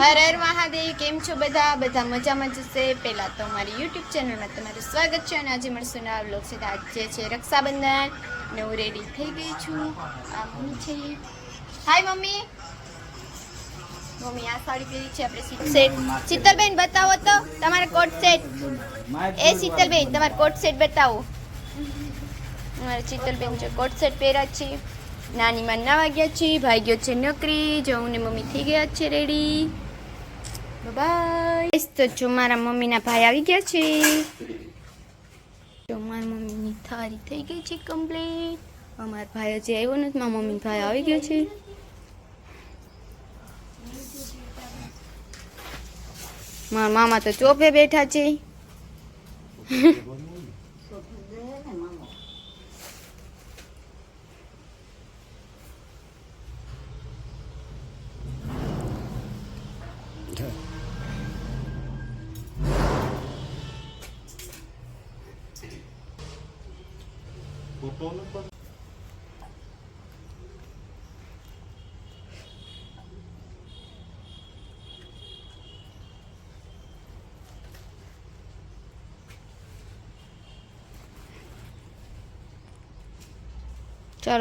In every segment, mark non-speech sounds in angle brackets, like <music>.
હર હર મહાદેવ, કેમ છો બધા? બધા મજામાં જશે પહેલાં તો મારી યુટ્યુબ ચેનલમાં તમારું સ્વાગત છે અને આજે મળશું નવા બ્લોગ છે આજે છે રક્ષાબંધન. ને હું રેડી થઈ ગઈ છું. મમ્મી છે. Hi mummy. મમ્મી, આ સાડી પહેરી છે. આપણે સેટ શીતલબેન, બતાવો તો. તમારા કોટ સેટ એ શીતલબેન, તમારા કોટ સેટ બતાવો. મારે શીતલબેન છે કોટ સેટ પહેર્યા છે. નાનીમાં નવા ગયા છે. ભાઈ ગયો છે નોકરી. જો હું ને મમ્મી થઈ ગયા છે રેડી બાય તો જો મારા મમ્મીના ભાઈ આવી ગયા છે. જો મારા મમ્મીની થાળી થઈ ગઈ છે કમ્પ્લીટ અમારા ભાઈ હજી આવ્યો નથી મારા મમ્મી ભાઈ આવી ગયો છે. મારા મામા તો ચોપે બેઠા છે. <laughs> <laughs> ચાલો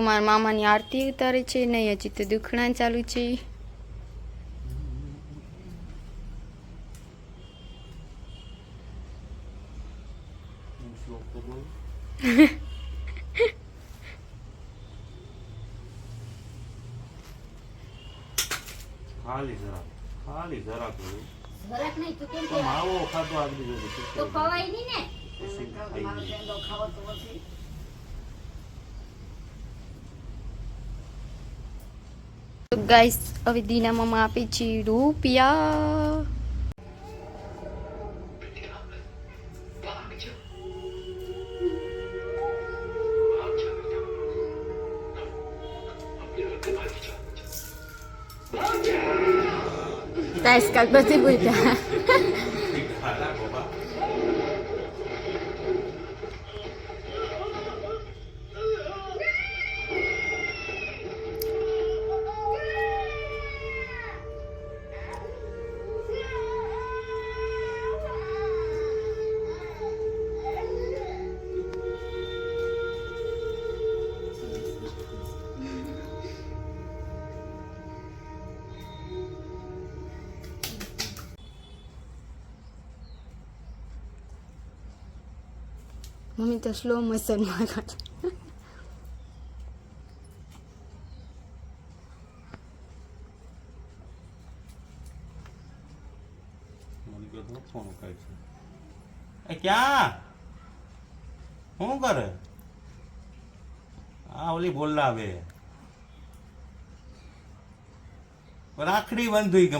મારા મામાની આરતી ઉતારે છે નહીં હજી તો દુખણા ચાલુ છે. <laughs> ખાલી જરાક ખાલી જરાક જરાક નહીં તું કેમ કે માવો ખાધો આગળ જોડે તો ખવાય નહીં ને? તો ગાઈસ હવે દીના મમ્મા આપે છે રૂપિયા તાઈસ કાલ બધી બોલતા મમ્મી તો સ્લો મોશનમાં ક્યાં? શું કરે? આ ઓલી બોલાવે રાખડી બંધ કે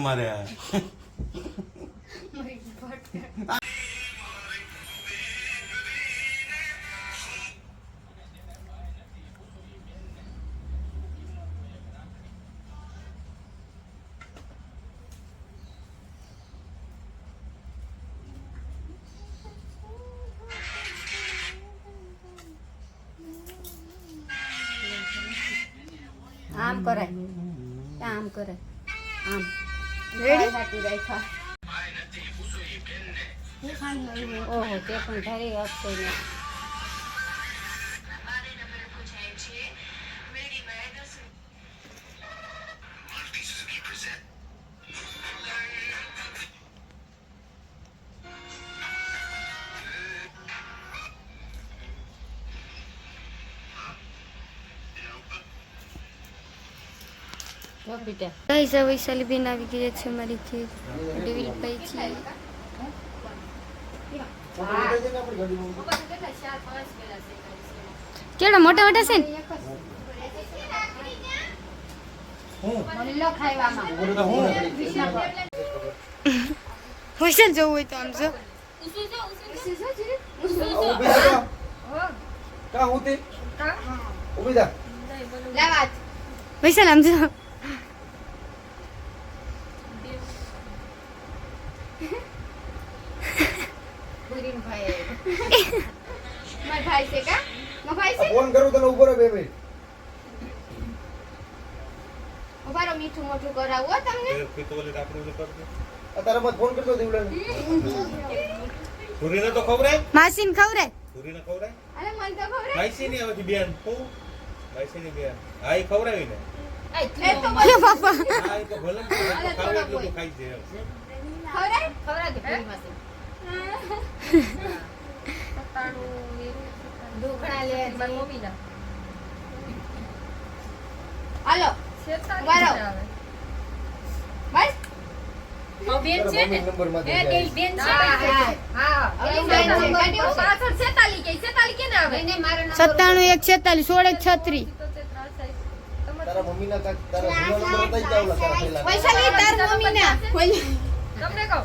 આમ કરાય આમ કરાય આમ. રેડી હાટી રાખ્યા ઓહો તે પણ ધારી આપશે ને. ગાઈસ હવે વૈશાલીબેન આવી ગયા છે મારી ઘેર ડેવિલભાઈ છે કેવડા મોટા મોટા છે ને? વૈશાલ જવું હોય તો આમ જો. કા હોતી ઊભી થા. વૈશાલ આમ જો. પૂરીનો ભાઈ. <laughs> મારા ભાઈ છે કા? મારા ભાઈ છે? ફોન કરું તને ઊભો રહે બે મિનિટ. ઊભા રહો મીઠું મોઠું કરાવો તમને. તે પીતો ઓલી રાખડી ઓલી કરજે. આ તારા ફોન કરતો દીવડા ધુરીને તો ખવડાય? માસીને ખવરે ધુરીને ખવડાય? અરે મને તો ખબર માઈસીની આમાંથી બેન. હું? માઈસીની બેન. હા એ ખવડાવી ને એ તો પપ્પા હા એ તો ભલે ને ખાઈ કે માસી દુખણા લે મારી મમ્મી ના હાલો વારો બસ બેન છે ને એ બેન છે હા હા હવે બેન છે કાઢ્યો પાછળ 46 કે 46 કે ના આવે એને મારો નંબર સત્તાણું એક છેતાલીસ સોળ એક છત્રીસ. તારા મમ્મી ના તારા નંબર હતા જ આવલા તારા પહેલા પૈસા લઈ તાર મમ્મી ના તમને કહું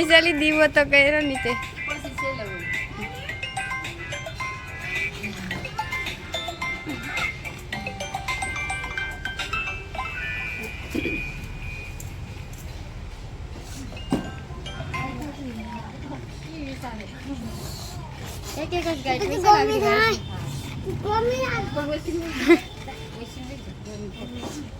એમ કે તમને ત્રાસ થાય કયા છે છેલ્લા ઉતર્યું અથારી તો. જો વૈશાલી દીવો તો કર્યો ની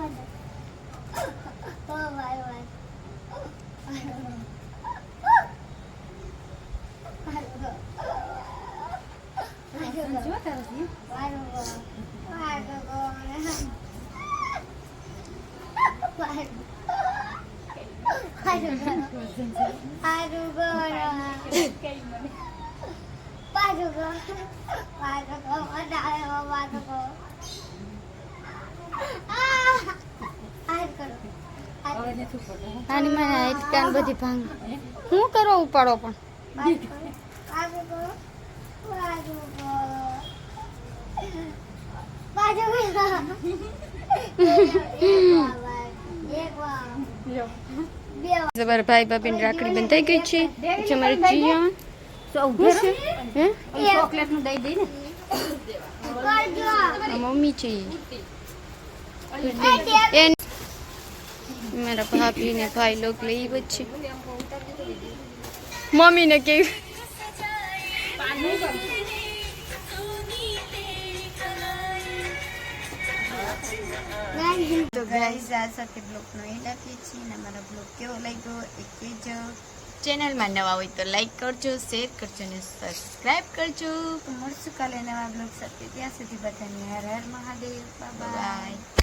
છેલ્લે હોય એક એક જ ગાય પૈસા લાગી ગયા. આની મને હાઈટ બધી ભાંગ. હું કરો ઉપાડો પણ? તમારા ભાઈ ભાભીની રાખડી બંધાઈ ગઈ છે. પછી અમારે જીયા. શું છે? હે? ચોકલેટનું દઈ દઈ ને. મમ્મી છે. મારા ભાભી ને ભાઈ લોક લઈ વચ્ચે મમ્મીને કેવી તો ગાઈઝ આ સાથે બ્લોગનો એન્ડ આપીએ છીએ અને અમારો બ્લોગ કેવો લાગ્યો એ કહેજો. ચેનલમાં નવા હોય તો લાઈક કરજો શેર કરજો અને સબસ્ક્રાઈબ કરજો. મળશું કાલે નવા બ્લોગ સાથે. ત્યાં સુધી બધાને હર હર મહાદેવ. બાય